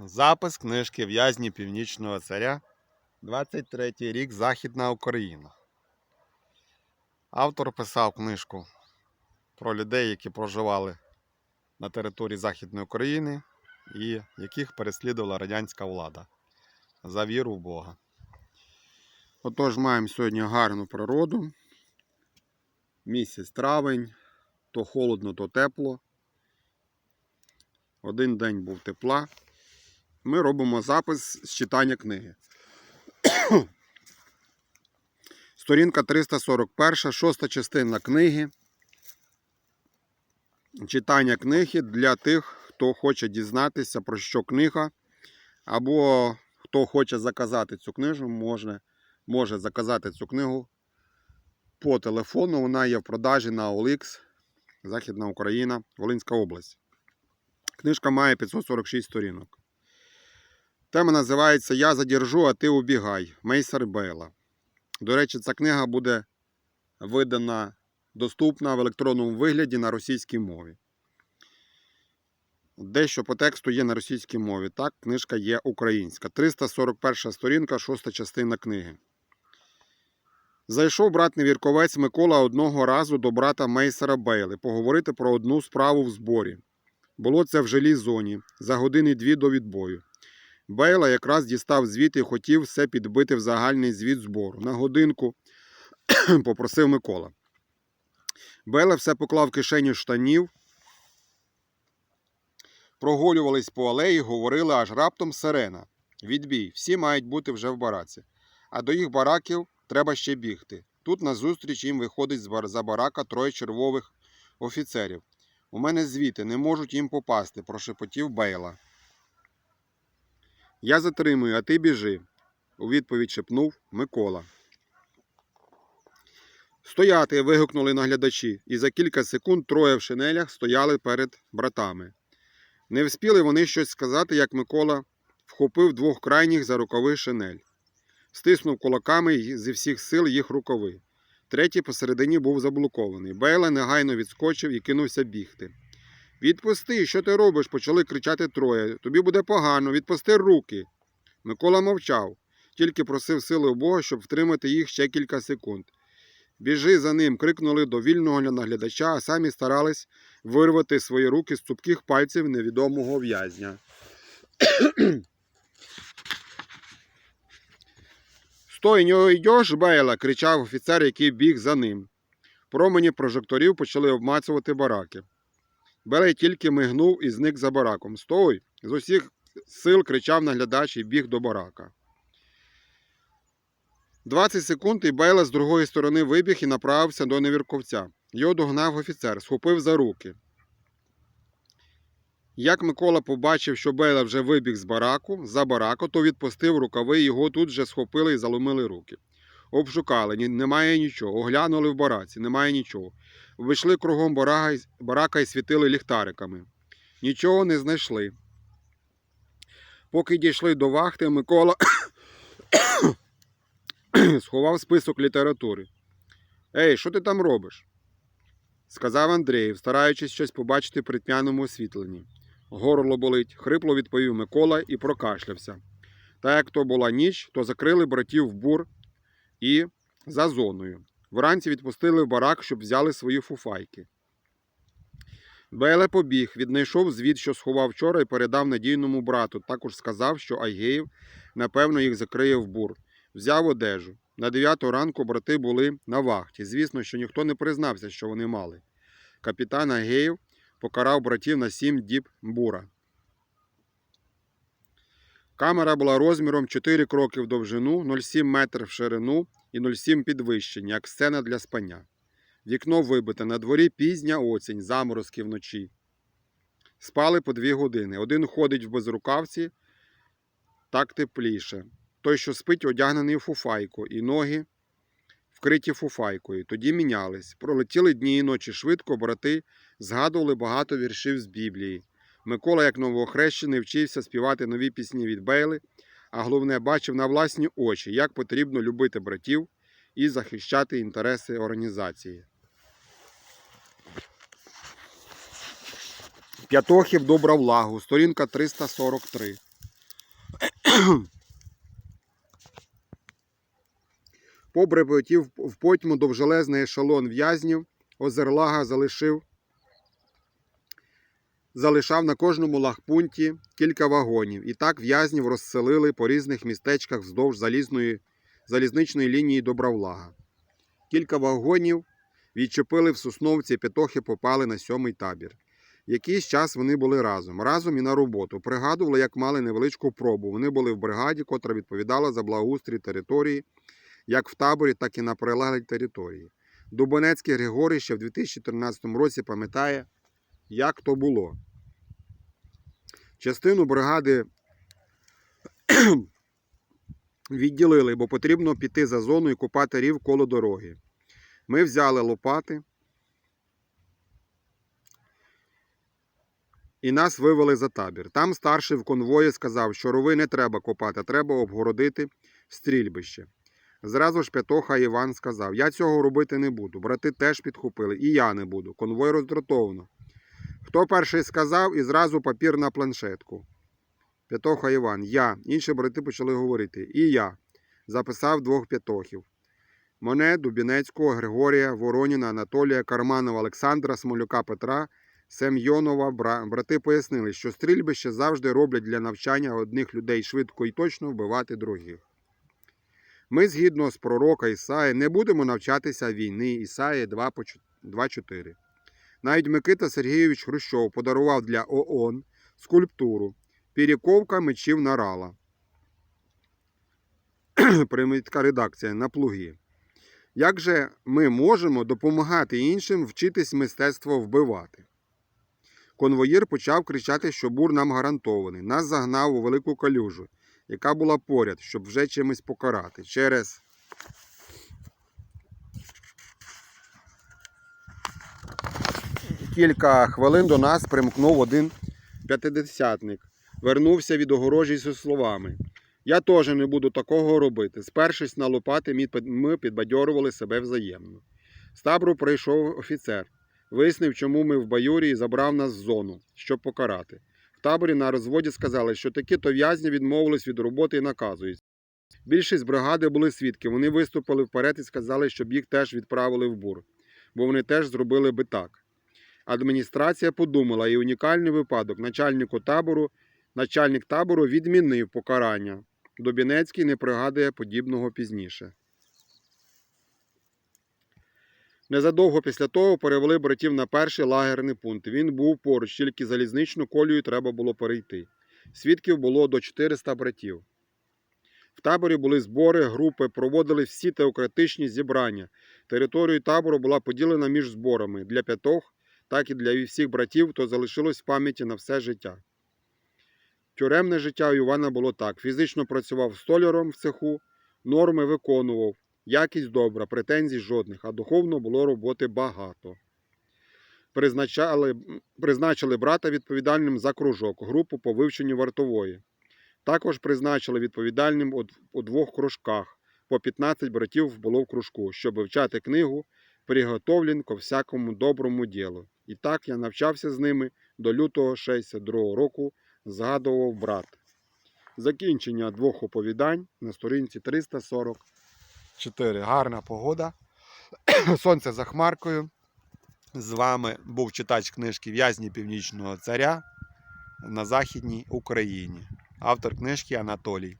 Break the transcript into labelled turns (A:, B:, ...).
A: Запис книжки В'язні Північного Царя, 23 рік Західна Україна. Автор писав книжку про людей, які проживали на території Західної України і яких переслідувала радянська влада за віру в Бога. Отож, маємо сьогодні гарну природу. Місяць травень, то холодно, то тепло. Один день був тепла. Ми робимо запис з читання книги. Сторінка 341, шоста частина книги. Читання книги для тих, хто хоче дізнатися, про що книга, або хто хоче заказати цю книгу, може, може заказати цю книгу по телефону. Вона є в продажі на OLX, Західна Україна, Волинська область. Книжка має 546 сторінок. Тема називається Я задержу, а ти убігай. Мейсер Бейла. До речі, ця книга буде видана доступна в електронному вигляді на російській мові. Дещо по тексту є на російській мові. Так, книжка є українська. 341 сторінка, шоста частина книги. Зайшов брат невірковець Микола одного разу до брата Мейсера Бейли поговорити про одну справу в зборі. Було це в жилій зоні за години дві до відбою. Бейла якраз дістав звіт і хотів все підбити в загальний звіт збору. На годинку попросив Микола. Бейла все поклав в кишеню штанів, прогулювались по алеї, говорили аж раптом сирена. Відбій, всі мають бути вже в бараці. А до їх бараків треба ще бігти. Тут назустріч їм виходить за барака троє червових офіцерів. У мене звіти, не можуть їм попасти, прошепотів Бейла. Я затримую, а ти біжи, у відповідь шепнув Микола. Стояти. вигукнули наглядачі, і за кілька секунд троє в шинелях стояли перед братами. Не вспіли вони щось сказати, як Микола вхопив двох крайніх за рукави шинель, стиснув кулаками зі всіх сил їх рукави. Третій посередині був заблокований. Бейла негайно відскочив і кинувся бігти. Відпусти, що ти робиш? почали кричати троє. Тобі буде погано, відпусти руки. Микола мовчав, тільки просив сили у Бога, щоб втримати їх ще кілька секунд. Біжи за ним, крикнули до вільного наглядача, а самі старались вирвати свої руки з цупких пальців невідомого в'язня. Стой, не йдеш, Бейла, кричав офіцер, який біг за ним. Промені прожекторів почали обмацувати бараки. Белей тільки мигнув і зник за бараком. Стой! З усіх сил кричав наглядач і біг до барака. 20 секунд і Бейла з другої сторони вибіг і направився до невірковця. Його догнав офіцер, схопив за руки. Як Микола побачив, що Бейла вже вибіг з бараку, за бараку, то відпустив рукави, його тут же схопили і заломили руки. Обшукали, немає нічого. Оглянули в бараці, немає нічого. Вийшли кругом барака і світили ліхтариками. Нічого не знайшли. Поки дійшли до вахти, Микола сховав список літератури. Ей, що ти там робиш? сказав Андрій, стараючись щось побачити при тьмяному освітленні. Горло болить, хрипло відповів Микола і прокашлявся. Та як то була ніч, то закрили братів в бур і за зоною. Вранці відпустили в барак, щоб взяли свої фуфайки. Беле побіг, віднайшов звіт, що сховав вчора, і передав надійному брату. Також сказав, що Айгеїв, напевно, їх закриє в бур. Взяв одежу. На дев'яту ранку брати були на вахті. Звісно, що ніхто не признався, що вони мали. Капітан Агеєв покарав братів на сім діб бура. Камера була розміром 4 кроки в довжину, 0,7 метрів в ширину і 0,7 підвищення, як сцена для спання. Вікно вибите, на дворі пізня осінь, заморозки вночі. Спали по дві години. Один ходить в безрукавці, так тепліше. Той, що спить, одягнений в фуфайку, і ноги вкриті фуфайкою. Тоді мінялись. Пролетіли дні і ночі швидко, брати згадували багато віршів з Біблії. Микола, як новоохрещений, вчився співати нові пісні від Бейли, а головне, бачив на власні очі, як потрібно любити братів і захищати інтереси організації. П'ятохів добра влагу, сторінка 343. По прибутті в- в потьму довжелезний ешелон в'язнів Озерлага залишив, залишав на кожному лагпункті кілька вагонів. І так в'язнів розселили по різних містечках вздовж залізної, залізничної лінії Добравлага. Кілька вагонів відчепили в Сосновці, петохи попали на сьомий табір. Якийсь час вони були разом, разом і на роботу. Пригадували, як мали невеличку пробу. Вони були в бригаді, котра відповідала за благоустрій території, як в таборі, так і на прилеглій території. Дубонецький Григорій ще в 2013 році пам'ятає, як то було. Частину бригади відділили, бо потрібно піти за зону і купати рів коло дороги. Ми взяли лопати і нас вивели за табір. Там старший в конвої сказав, що рови не треба копати, треба обгородити стрільбище. Зразу ж Петоха Іван сказав: Я цього робити не буду. Брати теж підхопили, і я не буду. Конвой роздратовано. Хто перший сказав, і зразу папір на планшетку. Петоха Іван, я. Інші брати почали говорити. І я. Записав двох п'ятохів. Мене, Дубінецького, Григорія, Вороніна, Анатолія, Карманова, Олександра, Смолюка Петра, Семйонова. Брати пояснили, що стрільбище завжди роблять для навчання одних людей швидко і точно вбивати других. Ми, згідно з пророка Ісаї, не будемо навчатися війни Ісаї 2.4. Навіть Микита Сергійович Хрущов подарував для ООН скульптуру Піріковка мечів Нарала. Примітка редакція на плуги. Як же ми можемо допомагати іншим вчитись мистецтво вбивати? Конвоїр почав кричати, що бур нам гарантований. Нас загнав у велику калюжу, яка була поряд, щоб вже чимось покарати. Через кілька хвилин до нас примкнув один п'ятидесятник. Вернувся від огорожі зі словами. Я теж не буду такого робити. Спершись на лопати, ми підбадьорували себе взаємно. З табору прийшов офіцер. Вияснив, чому ми в баюрі і забрав нас з зону, щоб покарати. В таборі на розводі сказали, що такі-то в'язні відмовились від роботи і наказують. Більшість бригади були свідки. Вони виступили вперед і сказали, щоб їх теж відправили в бур, бо вони теж зробили би так. Адміністрація подумала, і унікальний випадок начальнику табору, начальник табору відмінив покарання. Добінецький не пригадує подібного пізніше. Незадовго після того перевели братів на перший лагерний пункт. Він був поруч, тільки залізничну колію треба було перейти. Свідків було до 400 братів. В таборі були збори, групи, проводили всі теократичні зібрання. Територія табору була поділена між зборами для п'ятох, так і для всіх братів, то залишилось в пам'яті на все життя. Тюремне життя у Івана було так: фізично працював столяром в цеху, норми виконував, якість добра, претензій жодних, а духовно було роботи багато. Призначали, призначили брата відповідальним за кружок, групу по вивченню вартової. Також призначили відповідальним у, у двох кружках. По 15 братів було в кружку, щоб вивчати книгу «Приготовлен ко всякому доброму ділу. І так я навчався з ними до лютого 62 року, згадував брат. Закінчення двох оповідань на сторінці 344. Гарна погода. Сонце за хмаркою. З вами був читач книжки В'язні Північного Царя на Західній Україні. Автор книжки Анатолій.